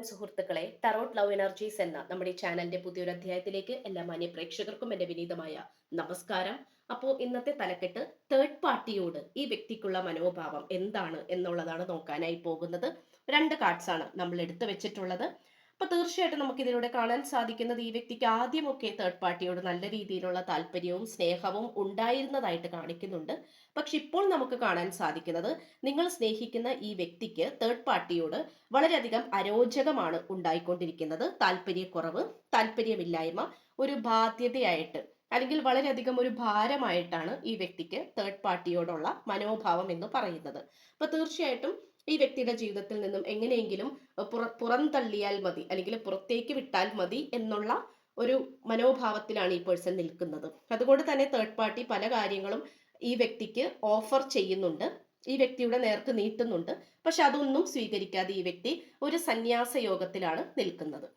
നമസ്കാരം സുഹൃത്തുക്കളെ tarot love energies എന്ന നമ്മുടെ ചാനലിന്റെ പുതിയൊരു അധ്യായത്തിലേക്ക് എല്ലാ മാന്യ പ്രേക്ഷകർക്കും എന്റെ വിനീതമായ നമസ്കാരം. അപ്പോൾ ഇന്നത്തെ തലക്കെട്ട് തേർഡ് പാർട്ടിയോട് ഈ വ്യക്തിക്കുള്ള മനോഭാവം എന്താണ് എന്നുള്ളതാണ് നോക്കാനായി പോകുന്നത്. രണ്ട് കാർഡ്സ് ആണ് നമ്മൾ എടുത്തു വെച്ചിട്ടുള്ളത്. അപ്പൊ തീർച്ചയായിട്ടും നമുക്ക് ഇതിലൂടെ കാണാൻ സാധിക്കുന്നത് ഈ വ്യക്തിക്ക് ആദ്യമൊക്കെ തേർഡ് പാർട്ടിയോട് നല്ല രീതിയിലുള്ള താല്പര്യവും സ്നേഹവും ഉണ്ടായിരുന്നതായിട്ട് കാണിക്കുന്നുണ്ട്. പക്ഷെ ഇപ്പോൾ നമുക്ക് കാണാൻ സാധിക്കുന്നത് നിങ്ങൾ സ്നേഹിക്കുന്ന ഈ വ്യക്തിക്ക് തേർഡ് പാർട്ടിയോട് വളരെയധികം അരോചകമാണ് ഉണ്ടായിക്കൊണ്ടിരിക്കുന്നത്. താല്പര്യക്കുറവ് താല്പര്യമില്ലായ്മ ഒരു ബാധ്യതയായിട്ട് അല്ലെങ്കിൽ വളരെയധികം ഒരു ഭാരമായിട്ടാണ് ഈ വ്യക്തിക്ക് തേർഡ് പാർട്ടിയോടുള്ള മനോഭാവം എന്ന് പറയുന്നത്. അപ്പൊ തീർച്ചയായിട്ടും ഈ വ്യക്തിയുടെ ജീവിതത്തിൽ നിന്നും എങ്ങനെയെങ്കിലും പുറ പുറന്തള്ളിയാൽ മതി അല്ലെങ്കിൽ പുറത്തേക്ക് വിട്ടാൽ മതി എന്നുള്ള ഒരു മനോഭാവത്തിലാണ് ഈ പേഴ്സൺ നിൽക്കുന്നത്. അതുകൊണ്ട് തന്നെ തേർഡ് പാർട്ടി പല കാര്യങ്ങളും ഈ വ്യക്തിക്ക് ഓഫർ ചെയ്യുന്നുണ്ട്. ഈ വ്യക്തിയുടെ നേർക്ക് നീട്ടുന്നുണ്ട്. പക്ഷെ അതൊന്നും സ്വീകരിക്കാതെ ഈ വ്യക്തി ഒരു സന്യാസ യോഗത്തിലാണ് നിൽക്കുന്നത്.